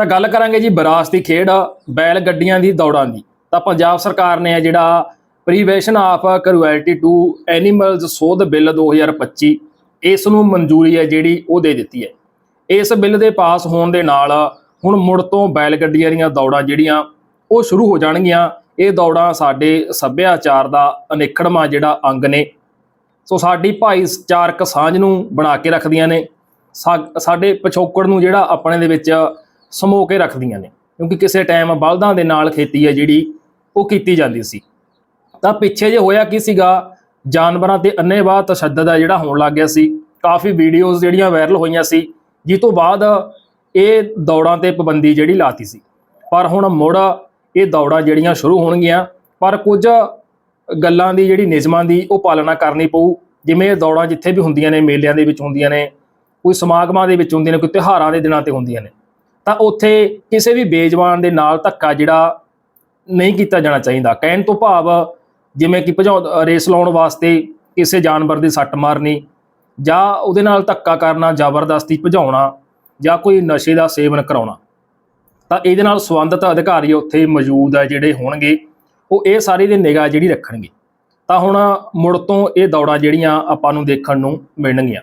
ਤਾਂ ਗੱਲ ਕਰਾਂਗੇ ਜੀ ਵਿਰਾਸਤੀ ਖੇਡ, ਬੈਲ ਗੱਡੀਆਂ ਦੀ, ਦੌੜਾਂ ਦੀ। ਤਾਂ ਪੰਜਾਬ ਸਰਕਾਰ ਨੇ ਜਿਹੜਾ prevention of cruelty to animals ਸੋਧ ਬਿੱਲ 2025 ਇਸ ਨੂੰ ਮਨਜ਼ੂਰੀ ਹੈ ਜਿਹੜੀ ਉਹ ਦੇ ਦਿੱਤੀ ਹੈ। ਇਸ ਬਿੱਲ ਦੇ ਪਾਸ ਹੋਣ ਦੇ ਨਾਲ ਹੁਣ ਮੁੜ ਤੋਂ ਬੈਲ ਗੱਡੀਆਂ ਦੀਆਂ ਦੌੜਾਂ ਜਿਹੜੀਆਂ, ਉਹ ਸ਼ੁਰੂ ਹੋ ਜਾਣਗੀਆਂ। ਇਹ ਦੌੜਾਂ ਸਾਡੇ ਸੱਭਿਆਚਾਰ ਦਾ ਅਨਿਖੜਵਾਂ ਜਿਹੜਾ ਅੰਗ ਨੇ। ਸੋ ਸਾਡੀ ਭਾਈਚਾਰਕ ਸਾਂਝ ਨੂੰ ਬਣਾ ਕੇ ਰੱਖਦੀਆਂ ਨੇ। ਸਾਡੇ ਪਿਛੋਕੜ ਨੂੰ ਜਿਹੜਾ ਆਪਣੇ ਦੇ ਵਿੱਚ ਸਮੋ ਕੇ ਰੱਖਦੀਆਂ ਨੇ। ਕਿਉਂਕਿ ਕਿਸੇ ਟਾਈਮ ਬਲਦਾਂ ਦੇ ਨਾਲ ਖੇਤੀ ਹੈ ਜਿਹੜੀ, ਉਹ ਕੀਤੀ ਜਾਂਦੀ ਸੀ। ਤਾਂ ਪਿੱਛੇ ਜੇ ਹੋਇਆ ਕੀ ਸੀਗਾ, ਜਾਨਵਰਾਂ ਤੇ ਅੰਨੇਵਾਹ ਤਸ਼ੱਦਦ ਆ ਜਿਹੜਾ ਹੋਣ ਲੱਗ ਗਿਆ ਸੀ। ਕਾਫੀ ਵੀਡੀਓਜ਼ ਜਿਹੜੀਆਂ ਵਾਇਰਲ ਹੋਈਆਂ ਸੀ ਜਿਸ ਤੋਂ ਬਾਅਦ ਇਹ ਦੌੜਾਂ ਤੇ ਪਾਬੰਦੀ ਜਿਹੜੀ ਲਾਤੀ ਸੀ। ਪਰ ਹੁਣ ਮੁੜ ਇਹ ਦੌੜਾਂ ਜਿਹੜੀਆਂ ਸ਼ੁਰੂ ਹੋਣਗੀਆਂ, ਪਰ ਕੁਝ ਗੱਲਾਂ ਦੀ ਜਿਹੜੀ ਨਿਯਮਾਂ ਦੀ ਉਹ ਪਾਲਣਾ ਕਰਨੀ ਪਊ। ਜਿਵੇਂ ਇਹ ਦੌੜਾਂ ਜਿੱਥੇ ਵੀ ਹੁੰਦੀਆਂ ਨੇ, ਮੇਲਿਆਂ ਦੇ ਵਿੱਚ ਹੁੰਦੀਆਂ ਨੇ, ਕੋਈ ਸਮਾਗਮਾਂ ਦੇ ਵਿੱਚ ਹੁੰਦੀਆਂ ਨੇ, ਕੋਈ ਤਿਉਹਾਰਾਂ ਦੇ ਦਿਨਾਂ ਤੇ ਹੁੰਦੀਆਂ ਨੇ। ਤਾਂ ਉੱਥੇ ਕਿਸੇ ਵੀ ਬੇਜਵਾਨ ਦੇ ਨਾਲ ਧੱਕਾ ਜਿਹੜਾ ਨਹੀਂ ਕੀਤਾ ਜਾਣਾ ਚਾਹੀਦਾ। ਕਹਿਣ ਤੋਂ ਭਾਵ ਜਿਵੇਂ ਕਿ ਭਜਾਉ ਰੇਸ ਲਾਉਣ ਵਾਸਤੇ ਕਿਸੇ ਜਾਨਵਰ ਦੀ ਸੱਟ ਮਾਰਨੀ ਜਾਂ ਉਹਦੇ ਨਾਲ ਧੱਕਾ ਕਰਨਾ, ਜ਼ਬਰਦਸਤੀ ਭਜਾਉਣਾ ਜਾਂ ਕੋਈ ਨਸ਼ੇ ਦਾ ਸੇਵਨ ਕਰਾਉਣਾ। ਤਾਂ ਇਹਦੇ ਨਾਲ ਸੰਬੰਧਿਤ ਅਧਿਕਾਰੀ ਉੱਥੇ ਮੌਜੂਦ ਆ ਜਿਹੜੇ ਹੋਣਗੇ, ਉਹ ਇਹ ਸਾਰੀ ਦੀ ਨਿਗਾਹ ਜਿਹੜੀ ਰੱਖਣਗੇ। ਤਾਂ ਹੁਣ ਮੁੜ ਤੋਂ ਇਹ ਦੌੜਾਂ ਜਿਹੜੀਆਂ ਆਪਾਂ ਨੂੰ ਦੇਖਣ ਨੂੰ ਮਿਲਣਗੀਆਂ।